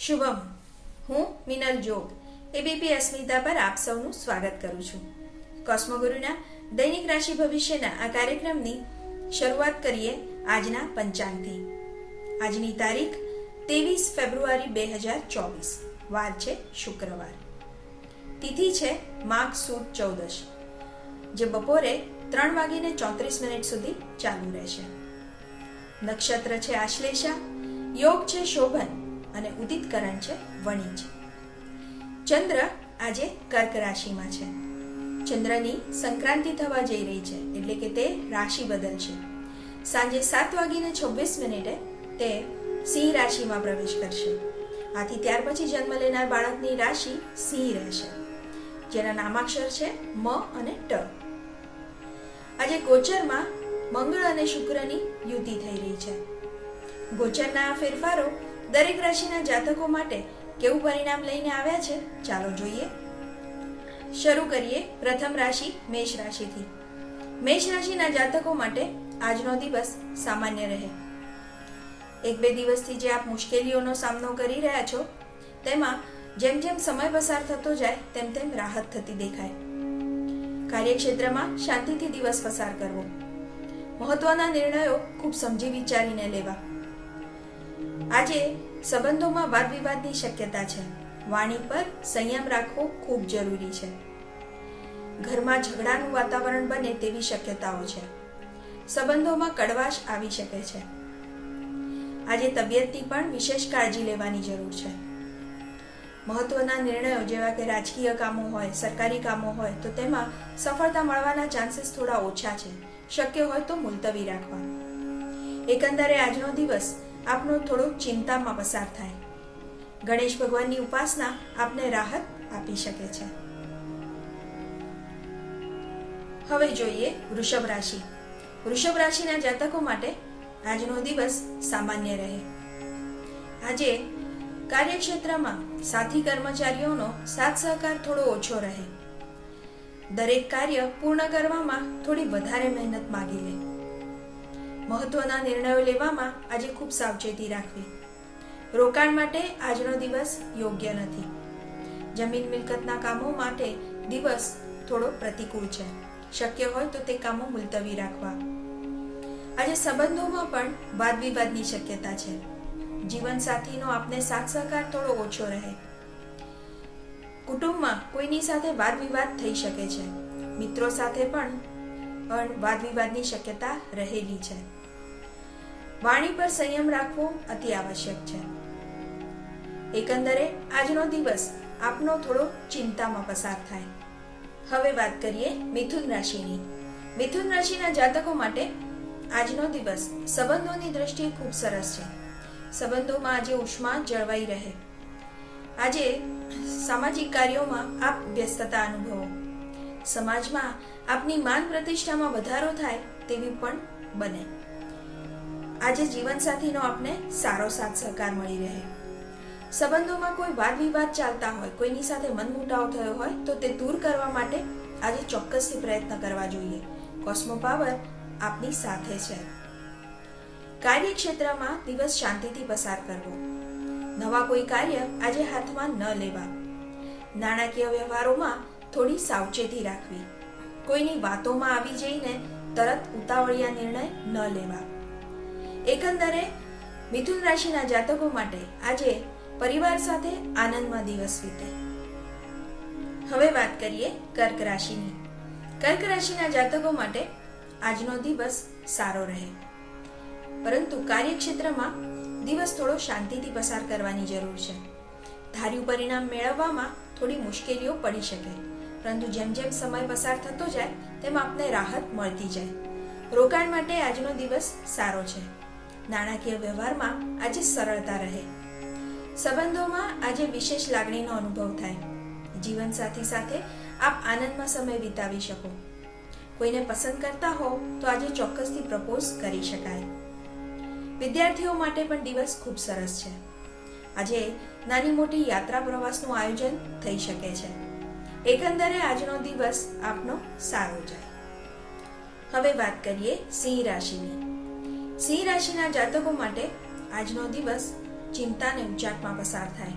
શુભમ, હું મિનલ જોગ એબીપી અસ્મિતા પર આપ સૌનું સ્વાગત કરું છું. કોસ્મોગુરુના દૈનિક રાશિ ભવિષ્યના આ કાર્યક્રમની શરૂઆત કરીએ આજના પંચાંગથી. આજની તારીખ ત્રેવીસ ફેબ્રુઆરી બે હજાર ચોવીસ, વાર છે શુક્રવાર. તિથિ છે માઘ સુદ ચૌદશ, જે બપોરે ત્રણ વાગીને ચોત્રીસ મિનિટ સુધી ચાલુ રહેશે. નક્ષત્ર છે આશ્લેષા, યોગ છે શોભન અને ઉદિત કરણ છે વણિજ. ચંદ્ર આજે કર્ક રાશિમાં છે. ચંદ્રની સંક્રાંતિ થવા જઈ રહી છે, એટલે કે તે રાશિ બદલશે. સાંજે સાત વાગીને છવ્વીસ મિનિટે તે સિંહ રાશિમાં પ્રવેશ કરશે. આથી ત્યાર પછી જન્મ લેનાર બાળકની રાશિ સિંહ રહેશે. જેના નામાક્ષર છે મ અને ટ. આજે ગોચરમાં મંગળ અને શુક્રની યુતિ થઈ રહી છે. ગોચરના આ ફેરફારો દરેક રાશિના જાતકો માટે કેવું પરિણામ લઈને આવ્યા છે? ચાલો જોઈએ. શરૂ કરીએ પ્રથમ રાશિ મેષ રાશિથી. મેષ રાશિના જાતકો માટે આજનો દિવસ સામાન્ય રહે. એક બે દિવસથી જે આપ મુશ્કેલીઓનો સામનો કરી રહ્યા છો, તેમાં જેમ જેમ સમય પસાર થતો જાય, તેમ તેમ રાહત થતી દેખાય. કાર્યક્ષેત્રમાં શાંતિથી દિવસ પસાર કરવો. મહત્વના નિર્ણયો ખૂબ સમજી વિચારીને લેવા. આજે સંબંધોમાં વાદ વિવાદની શક્યતા છે. વાણી પર સંયમ રાખવો ખૂબ જરૂરી છે. ઘરમાં ઝઘડાનું વાતાવરણ બને તેવી શક્યતાઓ છે. સંબંધોમાં કડવાશ આવી શકે છે. આજે તબિયતની પણ વિશેષ કાળજી લેવાની જરૂર છે. મહત્વના નિર્ણયો જેવા કે રાજકીય કામો હોય, સરકારી કામો હોય, તો તેમાં સફળતા મળવાના ચાન્સીસ થોડા ઓછા છે. શક્ય હોય તો મુલતવી રાખવા એકંદરે આજનો દિવસ આપનો થોડો ચિંતામાં પસાર થાય. ગણેશ ભગવાનની ઉપાસના આપને રાહત આપી શકે છે. હવે જોઈએ વૃષભ રાશિ. વૃષભ રાશિના જાતકો માટે આજનો દિવસ સામાન્ય રહે. આજે કાર્યક્ષેત્રમાં સાથી કર્મચારીઓનો સાથ સહકાર થોડો ઓછો રહે. દરેક કાર્ય પૂર્ણ કરવામાં થોડી વધારે મહેનત માગી લે. મહત્વના નિર્ણયો લેવામાં આજે ખૂબ સાવચેતી રાખવી. રોકાણ માટે આજનો દિવસ યોગ્ય નથી. જમીન મિલકતના કામો માટે દિવસ થોડો પ્રતિકૂળ છે. શક્ય હોય તો તે કામો મુલતવી રાખવા. આજે સંબંધોમાં પણ વાદ વિવાદની શક્યતા છે. જીવનસાથીનો આપને સાથ સહકાર થોડો ઓછો રહે. કુટુંબમાં કોઈની સાથે વાદ વિવાદ થઈ શકે છે. મિત્રો સાથે પણ પણ વાદ વિવાદની શક્યતા રહેલી છે. વાણી પર સંયમ રાખવો અતિ આવશ્યક છે. એકંદરે, આજનો દિવસ આપનો થોડો ચિંતામાં પસાર થાય. હવે વાત કરીએ મિથુન રાશિની. મિથુન રાશિના જાતકો માટે આજનો દિવસ સંબંધોની દ્રષ્ટિએ ખૂબ સરસ છે. સંબંધોમાં આજે ઉષ્મા જળવાઈ રહે. આજે સામાજિક કાર્યોમાં આપ વ્યસ્તતા અનુભવો. સમાજમાં આપની માન પ્રતિષ્ઠામાં વધારો થાય તેવી પણ બને. આજે જીવનસાથીનો આપને સારો સાથ સહકાર મળી રહે. સંબંધોમાં કોઈ વાદ વિવાદ ચાલતા હોય, કોઈની સાથે મનમુટાવ થયો હોય, તો તે દૂર કરવા માટે આજે ચોક્કસથી પ્રયત્ન કરવા જોઈએ. કોસ્મો પાવર આપની સાથે છે. કાર્યક્ષેત્રમાં દિવસ શાંતિથી પસાર કરવો. નવા કોઈ કાર્ય આજે હાથમાં ન લેવા. નાણાકીય વ્યવહારોમાં થોડી સાવચેતી રાખવી. કોઈની વાતોમાં આવી જઈને તરત ઉતાવળિયા નિર્ણય ન લેવા. એકંદરે મિથુન રાશિના જાતકો માટે આજે પરિવાર સાથે આનંદમાં દિવસ વીતે. હવે વાત કરીએ કર્ક રાશિની. કર્ક રાશિના જાતકો માટે આજનો દિવસ સારો રહે. પરંતુ કાર્યક્ષેત્રમાં દિવસ થોડો શાંતિથી પસાર કરવાની જરૂર છે. ધાર્યું પરિણામ મેળવવામાં થોડી મુશ્કેલીઓ પડી શકે. પરંતુ જેમ જેમ સમય પસાર થતો જાય, તેમ આપને રાહત મળતી જાય. રોકાણ માટે આજનો દિવસ સારો છે. નાણાકીય વ્યવહારમાં આજે સરળતા રહે. સંબંધોમાં આજે વિશેષ લાગણીનો અનુભવ થાય. જીવનસાથી સાથે આપ આનંદમાં સમય વિતાવી શકો. કોઈને પસંદ કરતા હો તો આજે ચોક્કસથી પ્રપોઝ કરી શકાય. વિદ્યાર્થીઓ માટે પણ દિવસ ખૂબ સરસ છે. આજે નાની મોટી યાત્રા પ્રવાસનું આયોજન થઈ શકે છે. એકંદરે આજનો દિવસ આપનો સારો જાય. હવે વાત કરીએ સિંહ રાશિની. સિંહ રાશિના જાતકો માટે આજનો દિવસ ચિંતા અને ઉચાટમાં પસાર થાય.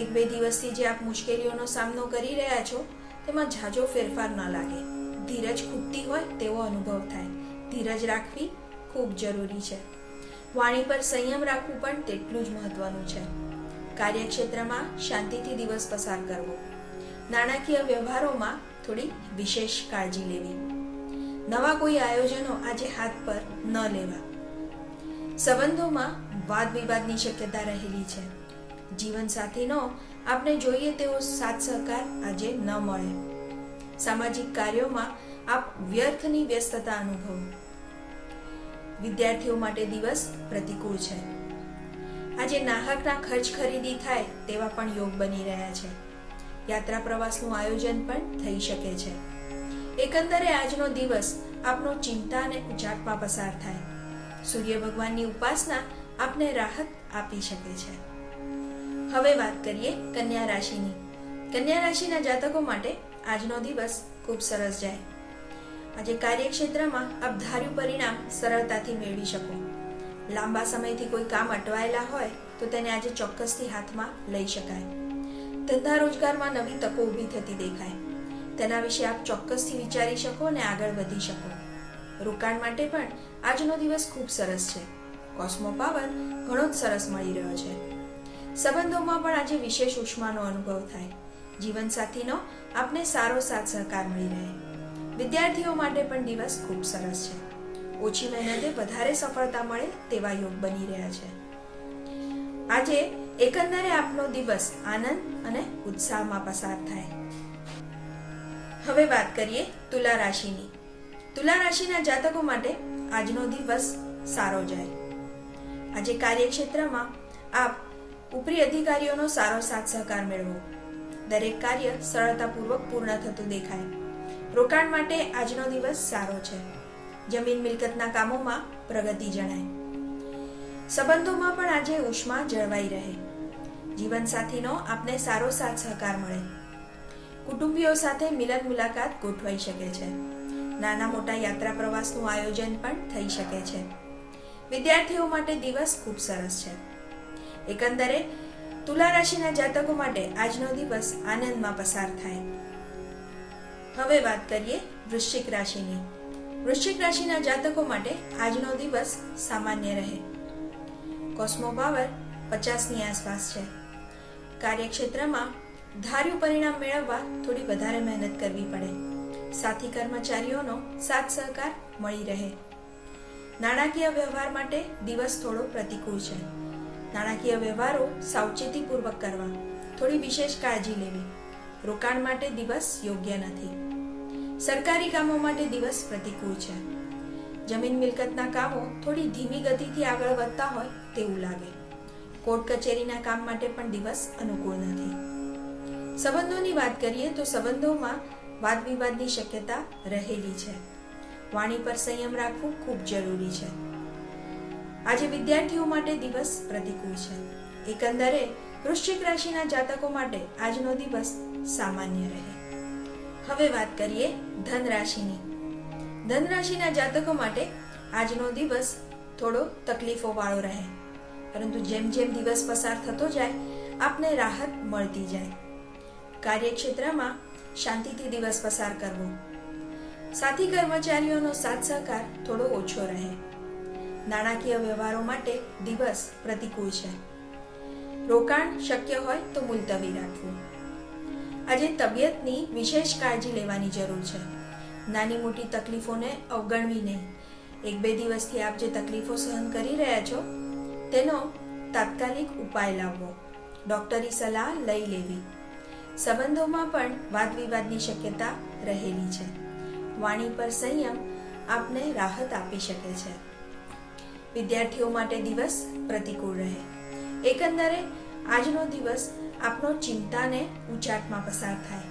એક બે દિવસથી જે આપ મુશ્કેલીઓનો સામનો કરી રહ્યા છો, તેમાં ઝાઝો ફેરફાર ન લાગે. ધીરજ ખૂટતી હોય તેવો અનુભવ થાય. ધીરજ રાખવી ખૂબ જરૂરી છે. વાણી પર સંયમ રાખવું પણ તેટલું જ મહત્વનું છે. કાર્યક્ષેત્રમાં શાંતિથી દિવસ પસાર કરવો. નાણાકીય વ્યવહારોમાં થોડી વિશેષ કાળજી લેવી. નવા કોઈ આયોજનો આજે હાથ પર ન લેવા. સંબંધોમાં વાદ વિવાદની શક્યતા રહેલી છે. જીવનસાથીનો આપણે જોઈએ તેવો સાથ સહકાર આજે ન મળે. સામાજિક કાર્યોમાં આપ વ્યર્થની વ્યસ્તતા અનુભવો. વિદ્યાર્થીઓ માટે દિવસ પ્રતિકૂળ છે. આજે નાહકના ખર્ચ ખરીદી થાય તેવા પણ યોગ બની રહ્યા છે. યાત્રા પ્રવાસનું આયોજન પણ થઈ શકે છે. એકંદરે આજનો દિવસ આપનો ચિંતા અને ઉચાટમાં પસાર થાય. સૂર્ય ભગવાનની ઉપાસના આપને રાહત આપી શકે છે. હવે વાત કરીએ કન્યા રાશિની. કન્યા રાશિના જાતકો માટે આજનો દિવસ ખૂબ સરસ જાય. આજે કાર્યક્ષેત્રમાં આપ ધાર્યું પરિણામ સરળતાથી મેળવી શકો. લાંબા સમયથી કોઈ કામ અટવાયેલા હોય તો તેને આજે ચોક્કસથી હાથમાં લઈ શકાય. ધંધા રોજગારમાં નવી તકો ઊભી થતી દેખાય. તેના વિશે આપ ચોક્કસથી વિચારી શકો અને આગળ વધી શકો. રોકાણ માટે પણ આજનો દિવસ ખૂબ સરસ છે. કોસ્મો પાવર ઘણો જ સરસ મળી રહ્યો છે. સંબંધોમાં પણ આજે વિશેષ ઉષ્માનો અનુભવ થાય. જીવનસાથીનો આપને સારો સાથ સહકાર મળી રહે. વિદ્યાર્થીઓ માટે પણ દિવસ ખૂબ સરસ છે. ઓછી મહેનતે વધારે સફળતા મળે તેવા યોગ બની રહ્યા છે. આજે એકંદરે આપનો દિવસ આનંદ અને ઉત્સાહમાં પસાર થાય. હવે વાત કરીએ તુલા રાશિની. તુલા રાશિના જાતકો માટે આજનો દિવસ સારો જાય. આજે કાર્યક્ષેત્રમાં આપ ઉપરી અધિકારીઓનો સારો સાથ સહકાર મેળવો. દરેક કાર્ય સરળતાપૂર્વક પૂર્ણ થતું દેખાય. રોકાણ માટે આજનો દિવસ સારો છે. જમીન મિલકતના કામોમાં પ્રગતિ જણાય. સંબંધોમાં પણ આજે ઉષ્મા જળવાઈ રહે. જીવનસાથીનો આપને સારો સાથ સહકાર મળે. કુટુંબીઓ સાથે મિલન મુલાકાત ગોઠવાઈ શકે છે. નાના મોટા યાત્રા પ્રવાસનું આયોજન પણ થઈ શકે છે. વિદ્યાર્થીઓ માટે દિવસ ખૂબ સરસ છે. એકંદરે, તુલા રાશિના જાતકો માટે આજનો દિવસ આનંદમાં પસાર થાય. હવે વાત કરીએ વૃશ્ચિક રાશિની. વૃશ્ચિક રાશિના જાતકો માટે આજનો દિવસ સામાન્ય રહે. કોસ્મો પાવર પચાસની આસપાસ છે. કાર્યક્ષેત્રમાં ધાર્યું પરિણામ મેળવવા થોડી વધારે મહેનત કરવી પડે. સાથી કર્મચારીઓનો સાથ સહકાર મળી રહે. નાણાકીય વ્યવહાર માટે દિવસ થોડો પ્રતિકૂળ છે. નાણાકીય વ્યવહારો સાવચેતીપૂર્વક કરવા, થોડી વિશેષ કાળજી લેવી. રોકાણ માટે દિવસ યોગ્ય નથી. સરકારી કામો માટે દિવસ પ્રતિકૂળ છે. જમીન મિલકતના કામો થોડી ધીમી ગતિથી આગળ વધતા હોય તેવું લાગે. કોર્ટ કચેરીના કામ માટે પણ દિવસ અનુકૂળ નથી. સંબંધોની વાત કરીએ તો સંબંધોમાં વાદ વિવાદની શક્યતા રહેલી છે. વાણી પર સંયમ રાખવું ખૂબ જરૂરી છે. આજે વિદ્યાર્થીઓ માટે દિવસ પ્રતિકૂળ છે. એકંદરે વૃશ્ચિક રાશિના જાતકો માટે આજનો દિવસ સામાન્ય રહે. હવે વાત કરીએ ધન રાશિની ધન રાશિના જાતકો માટે આજનો દિવસ થોડો તકલીફો વાળો રહે. પરંતુ જેમ જેમ દિવસ પસાર થતો જાય, આપને રાહત મળતી જાય. કાર્યક્ષેત્રમાં શાંતિથી દિવસ પસાર કરવો. સાથી કર્મચારીઓનો સાથ સહકાર થોડો ઓછો રહે. નાણાકીય વ્યવહારો માટે દિવસ પ્રતિકૂળ છે. રોકાણ શક્ય હોય તો મુલતવી રાખવું. આજે તબિયતની વિશેષ કાળજી લેવાની જરૂર છે. નાની મોટી તકલીફોને અવગણવી નહીં. એક બે દિવસથી આપ જે તકલીફો સહન કરી રહ્યા છો, તેનો તાત્કાલિક ઉપાય લાવવો. ડોક્ટરી સલાહ લઈ લેવી. સંબંધોમાં પણ વાદ વિવાદની શક્યતા રહેલી છે. વાણી પર સંયમ આપને રાહત આપી શકે છે. વિદ્યાર્થીઓ માટે દિવસ પ્રતિકૂળ રહે. એકંદરે, આજનો દિવસ આપનો ચિંતાને ઉચાટમાં પસાર થાય.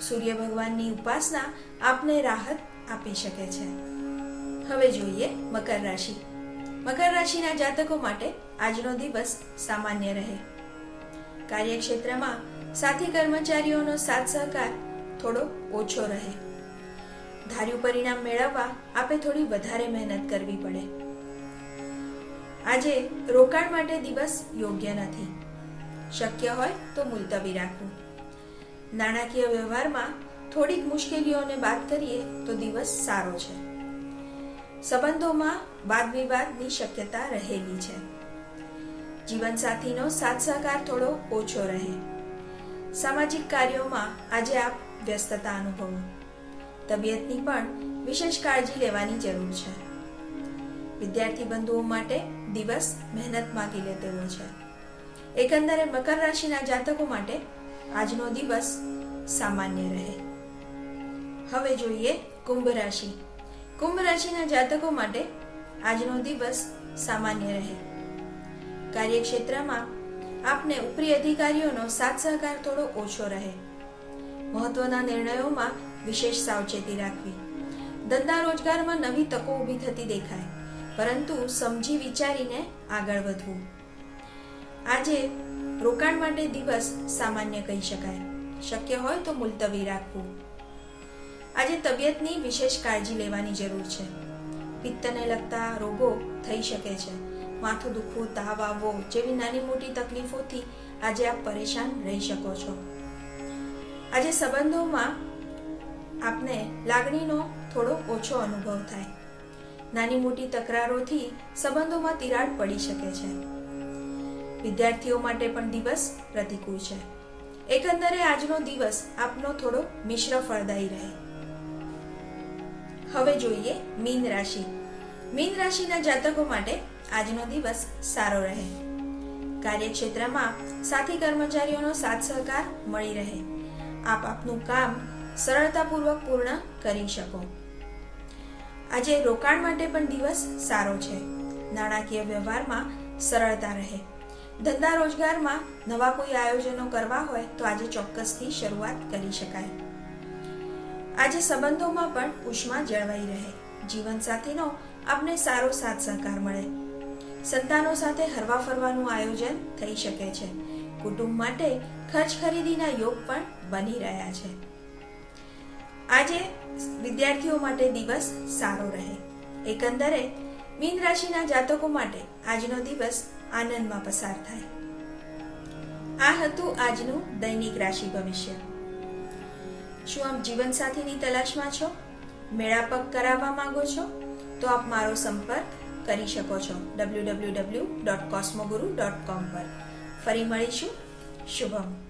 સૂર્ય ભગવાનની ઉપાસના આપને રાહત આપી શકે છે. હવે જોઈએ મકર રાશિ. મકર રાશિના જાતકો માટે આજનો દિવસ સામાન્ય રહે. કાર્યક્ષેત્રમાં સાથી કર્મચારીઓનો સાથ સહકાર થોડો ઓછો રહે. ધાર્યું પરિણામ મેળવવા આપે થોડી વધારે મહેનત કરવી પડે. આજે રોકાણ માટે દિવસ યોગ્ય નથી. શક્ય હોય તો મુલતવી રાખવું. નાણાકીય વ્યવહારમાં થોડીક મુશ્કેલીઓને બાદ કરીએ તો દિવસ સારો છે. સંબંધોમાં વાદ વિવાદની શક્યતા રહેલી છે. જીવનસાથીનો સાથ સહકાર થોડો ઓછો રહે. સામાજિક કાર્યોમાં આજે આપ વ્યસ્તતા અનુભવો. તબિયતની પણ વિશેષ કાળજી લેવાની જરૂર છે. વિદ્યાર્થી બંધુઓ માટે દિવસ મહેનત માગી લે તેવો છે. એકંદરે મકર રાશિના જાતકો માટે આજનો દિવસ સામાન્ય રહે. હવે જોઈએ કુંભ રાશિ. કુંભ રાશિના જાતકો માટે આજનો દિવસ સામાન્ય રહે. કાર્યક્ષેત્રમાં આપને ઉપરી અધિકારીઓનો સાથ સહકાર થોડો ઓછો રહે. મહત્વના નિર્ણયોમાં વિશેષ સાવચેતી રાખવી. ધંધા રોજગારમાં નવી તકો ઊભી થતી દેખાય, પરંતુ સમજી વિચારીને આગળ વધવું. આજે રોકાણ માટે દિવસ સામાન્ય કહી શકાય. શક્ય હોય તો મુલતવી રાખવું. આજે તબિયતની વિશેષ કાળજી લેવાની જરૂર છે. પિત્તને લગતા રોગો થઈ શકે છે. માથું દુખવું, તાવ આવવો જેવી નાની મોટી તકલીફોથી આજે આપ પરેશાન રહી શકો છો. આજે સંબંધોમાં આપને લાગણીનો થોડો ઓછો અનુભવ થાય. નાની મોટી તકરારોથી સંબંધોમાં તિરાડ પડી શકે છે. વિદ્યાર્થીઓ માટે પણ દિવસ પ્રતિકૂળ છે. એકંદરે આજનો દિવસ આપનો થોડો મિશ્ર ફળદાયી રહે. હવે જોઈએ મીન રાશિ. મીન રાશિના જાતકો માટે આજનો દિવસ સારો રહે. કાર્યક્ષેત્રમાં સાથી કર્મચારીઓનો સાથ સહકાર મળી રહે. આપ આપનું કામ સરળતાપૂર્વક પૂર્ણ કરી શકો. આજે રોકાણ માટે પણ દિવસ સારો છે. નાણાકીય વ્યવહારમાં સરળતા રહે. ધંધા રોજગારમાં નવા કોઈ આયોજનો કરવા હોય તો આજે ચોક્કસથી શરૂઆત કરી શકાય. આજે સંબંધોમાં પણ ઉષ્મા જળવાઈ રહે. જીવનસાથીનો આપને સારો સાથ સહકાર મળે. સંતાનો સાથે હરવા ફરવાનું આયોજન થઈ શકે છે. કુટુંબ માટે ખર્ચ ખરીદીના યોગ પણ બની રહ્યા છે. આજે વિદ્યાર્થીઓ માટે દિવસ સારો રહે. એકંદરે, મીન રાશિના જાતકો માટે આજનો દિવસ આનંદમાં પસાર થાય. આ હતું આજનું દૈનિક રાશિ ભવિષ્ય. શું આપ જીવનસાથીની તલાશમાં છો? મેળાપગ કરાવવા માંગો છો? તો આપ મારો સંપર્ક કરી શકો છો W W W dot Cosmoguru dot com પર. ફરી મળીશું. શુભમ.